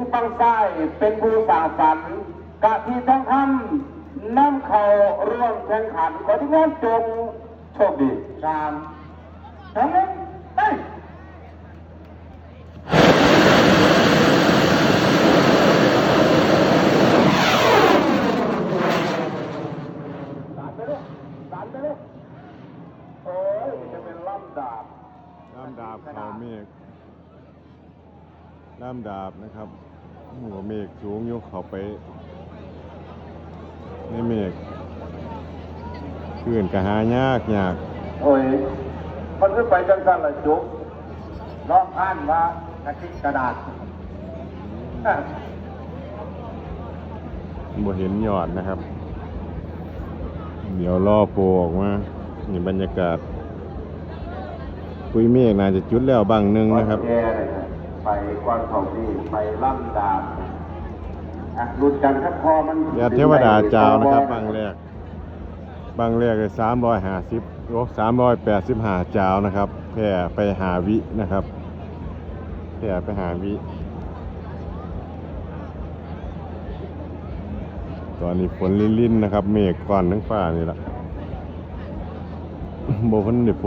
องซ้ายเป็นผู้สร้างฝันกะที่ทั้งคำนำเขาร่วมแข่งขันขอที่งานจงโชคดีสามสองหนึ่งไปดันไปเลยดันไปเลยโอ้ยจะเป็นล่ำดาบล่ามดาบเขาเมฆ ล่ามดาบนะครับ หัวเมฆสูงอยกเขาไปในเมฆขึ้นกะหายากยากโอ้ยมันขึ้นไปจังกันละจุกลองอ่านว่ากระติกกระดาษบ่เห็นยอดนะครับ เดี๋ยวรอโปรออกมานี่บรรยากาศปุยเมฆน่าจะจุดแล้วบางหนึงนะครับแย่เลยครับ ไปกวนของนี่ไปล่ำดาบอะรุดกันครับพอมันยาเทวดาจาวนะครับบางแรกบางแรกเลยสามร้อยห้าสิบโอ้สามร้อยแปดสิบห้าจาวนะครับแพร่ไปหาวินะครับแพร่ไปหาวิ ตอนนี้ฝนลิ่นๆนะครับ เมฆก่อนทั้งฟ้านี่แหละโบพันเดโพ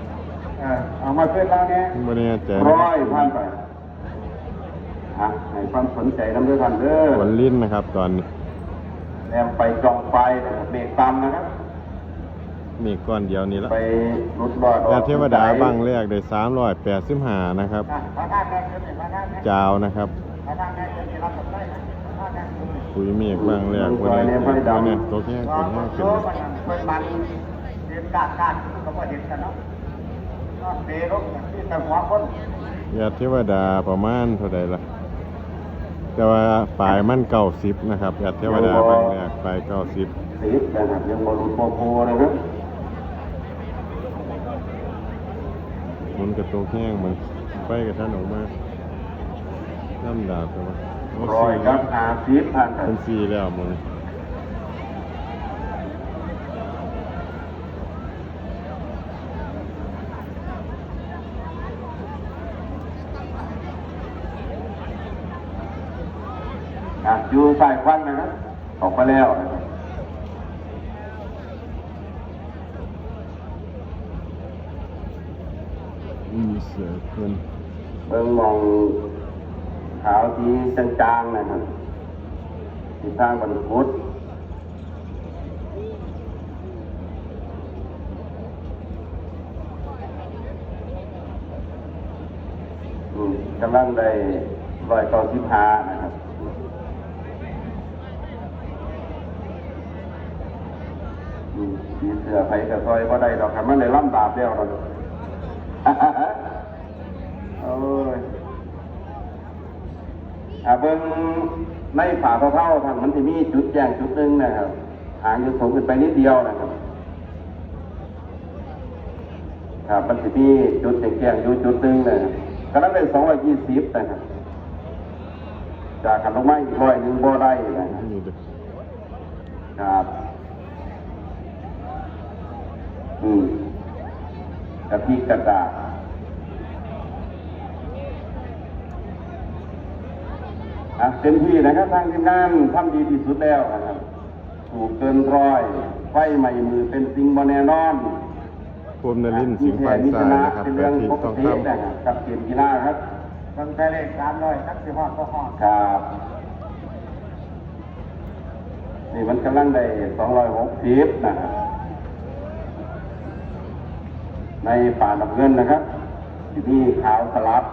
เมืองบอลโปโปครับเห็นใจกันแน่ครับที่ว่าจังไดล่ะเนาะคุณเป็นความได้กับตั้งตาเอาห้องก่อนเนาะเออเอามาขึ้นแล้วเนี่ยไม่แน่ใจร้อยพันไปอะให้ความสนใจน้ำด้วยท่านเด้อฝนลิ่นนะครับ ตอนนี้แล้วไปจองไฟนะครับเบรกตามนะครับเมฆก้อนเดียวนี้ละไปรุดรอดออกยาเทวดาบางแรกได้สามร้อยแปดสิบห้านะครับอะพระธาตุแดงขึ้นนี่พระธาตุแดงจาวนะครับพระธาตุแดงขึ้นนี่รับกับได้นะพระธาตุแดงขึ้นนี่ปุยเมฆบางแรกวันนี้วันนี้ตัวแค่ขึ้นแค่ขึ้นโอ้มันเป็นมันเรียนกาดกาดก็บ่เห็นกันเนาะก็ เดรกที่แต่หัวคนยาเทวดาประมาณเท่าใดล่ะ แต่ว่าฝ่ายมันเก้าสิบนะครับยาเทวดาบางแรกฝ่ายเก้าสิบสีนะครับยังบอลลูนโปโพเลยครับมันกระโตกแห้งเหมือนไฟกระทันออกมาน้ำดาบตัวร้อยครับอาซีผ่านเป็นสีแล้วมึง อะอยู่สายควันนะครับออกมาแล้วนะครับมีเสือคนเบิ่งมองขาวที่จางๆนะครับที่สร้างบรรพุทธอืมกำลังได้ร้อยต่อสิบห้านะ ครับอืมมีเสือไผกับซอยก็ได้ดอกครับมันได้ล่ำบาปแล้วเราโอ้ยอ่าเบิ้งในฝาเท่าๆท่านมันจะมีจุดแจ้งจุดหนึ่งนะครับหางจะสูงขึ้นไปนิดเดียวนะครับครับมันจะมีจุดแจ้งๆอยู่จุดหนึ่งนะครับก็นั้นเป็นสองร้อยยี่สิบนะครับจากขันลงไม้อีกร้อยหนึ่งบ่ได้นะครับนี่เด้อครับ อืมกะทิกระดาษอะเต็มที่นะครับทางทีมงานทำดีที่สุดแล้วนะครับถูกเกินร้อย ไฟใหม่มือเป็นสิ่งบแน่นอนพวมนลินทร์สิงห์ปานทรายนะครับเป็นกะเรื่องทิปกทองติคนะครับกับเกมกีฬาครับตั้งแต่เลขสามร้อยสักสิบห้าก็ห้าครับนี่มันกำลังได้สองร้อยหกสิบนะครับ ในป่าน้ำเงินนะครับที่นี่ขาวสลับ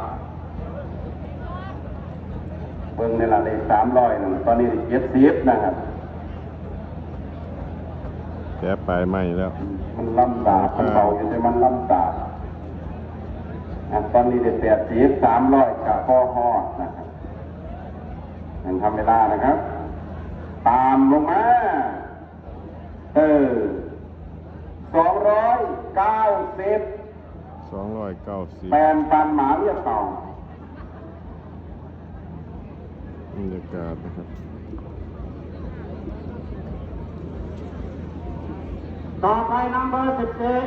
เบิ้งในละเลขสามร้อยนะตอนนี้เจ็ดสิบนะครับำแกะปลายไม้แล้ว มันลำดาบมันเบาอยู่แต่มันลำดาบอันตอนนี้ได้แปดสิบสามร้อยกับพ่อฮอดนะครับนั่นทำเวลานะครับ ตามลงมา เออสองร้อยเก้าสิบ ส องร้อยเก้าสิบแปนปันหมาเรียกต่อบรรยากาศนะครับต่อไปนัมเบอร์สิบเจ็ด